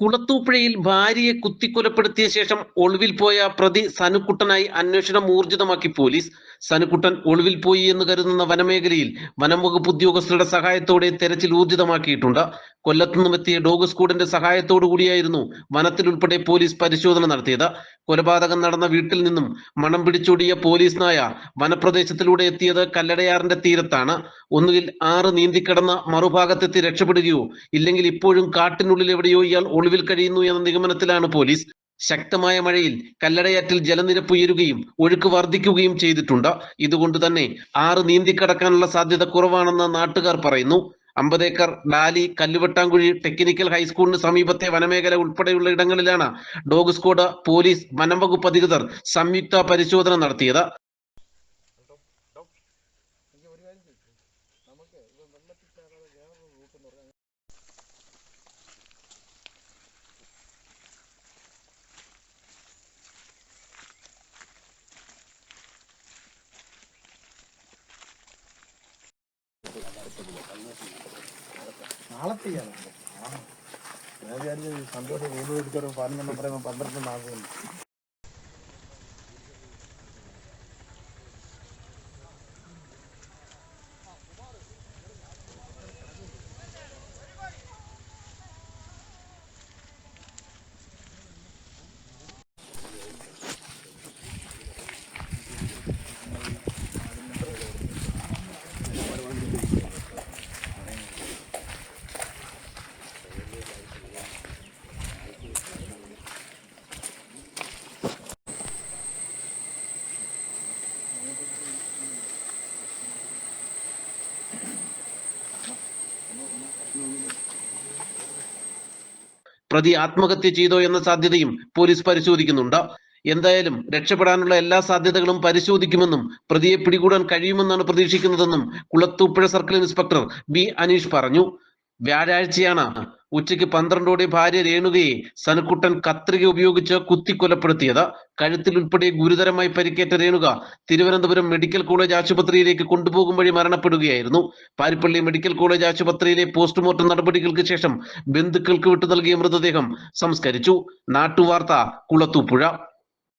കുളത്തൂപ്പുഴയിൽ ഭാര്യയെ കുത്തിക്കൊലപ്പെടുത്തിയ ശേഷം ഒളിവിൽ പോയ പ്രതി സനുക്കുട്ടനായി അന്വേഷണം ഊർജിതമാക്കി പോലീസ്. സനുക്കുട്ടൻ ഒളിവിൽ പോയി എന്ന് കരുതുന്ന വനമേഖലയിൽ വനം വകുപ്പ് ഉദ്യോഗസ്ഥരുടെ സഹായത്തോടെ തെരച്ചിൽ ഊർജിതമാക്കിയിട്ടുണ്ട്. കൊല്ലത്തുനിന്നും എത്തിയ ഡോഗ് സ്ക്വാഡിന്റെ സഹായത്തോടു കൂടിയായിരുന്നു വനത്തിൽ ഉൾപ്പെടെ പോലീസ് പരിശോധന നടത്തിയത്. കൊലപാതകം നടന്ന വീട്ടിൽ നിന്നും മണം പിടിച്ചോടിയ പോലീസ് നായ വനപ്രദേശത്തിലൂടെ എത്തിയത് കല്ലടയാറിന്റെ തീരത്താണ്. ഒന്നുകിൽ ആറ് നീന്തിക്കിടന്ന മറുഭാഗത്തെത്തി രക്ഷപ്പെടുകയോ ഇല്ലെങ്കിൽ ഇപ്പോഴും കാട്ടിനുള്ളിൽ എവിടെയോ ഇയാൾ ഒളിവിൽ കഴിയുന്നു എന്ന നിഗമനത്തിലാണ് പോലീസ്. ശക്തമായ മഴയിൽ കല്ലടയാറ്റിൽ ജലനിരപ്പ് ഉയരുകയും ഒഴുക്ക് വർദ്ധിക്കുകയും ചെയ്തിട്ടുണ്ട്. ഇതുകൊണ്ട് തന്നെ ആറ് നീന്തിക്കടക്കാനുള്ള സാധ്യത കുറവാണെന്ന് നാട്ടുകാർ പറയുന്നു. അമ്പതേക്കർ ഡാലി കല്ലുവെട്ടാങ്കുഴി ടെക്നിക്കൽ ഹൈസ്കൂളിന് സമീപത്തെ വനമേഖല ഉൾപ്പെടെയുള്ള ഇടങ്ങളിലാണ് ഡോഗ് സ്ക്വാഡ് പോലീസ് വനംവകുപ്പ് അധികൃതർ സംയുക്ത പരിശോധന നടത്തിയത്. നാളെ ചെയ്യണം ഞാൻ വിചാരിച്ചു സന്തോഷം വീട് എടുത്തോറും പതിനൊന്നും പറയുമ്പോൾ പന്ത്രണ്ട് മാസം. പ്രതി ആത്മഹത്യ ചെയ്തോ എന്ന സാധ്യതയും പോലീസ് പരിശോധിക്കുന്നുണ്ട്. എന്തായാലും രക്ഷപ്പെടാനുള്ള എല്ലാ സാധ്യതകളും പരിശോധിക്കുമെന്നും പ്രതിയെ പിടികൂടാൻ കഴിയുമെന്നാണ് പ്രതീക്ഷിക്കുന്നതെന്നും Kulathupuzha circle inspector B Aneesh പറഞ്ഞു. വ്യാഴാഴ്ചയാണ്. ഉച്ചയ്ക്ക് പന്ത്രണ്ടോടെ ഭാര്യ രേണുകയെ സനക്കുട്ടൻ കത്രിക ഉപയോഗിച്ച് കുത്തിക്കൊലപ്പെടുത്തിയത്. കഴുത്തിൽ ഉൾപ്പെടെ ഗുരുതരമായി പരിക്കേറ്റ രേണുക തിരുവനന്തപുരം മെഡിക്കൽ കോളേജ് ആശുപത്രിയിലേക്ക് കൊണ്ടുപോകും വഴി മരണപ്പെടുകയായിരുന്നു. പാരിപ്പള്ളി മെഡിക്കൽ കോളേജ് ആശുപത്രിയിലെ പോസ്റ്റ്മോർട്ടം നടപടികൾക്ക് ശേഷം ബന്ധുക്കൾക്ക് വിട്ടു നൽകിയ മൃതദേഹം സംസ്കരിച്ചു. നാട്ടുവാർത്ത കുളത്തൂപ്പുഴ.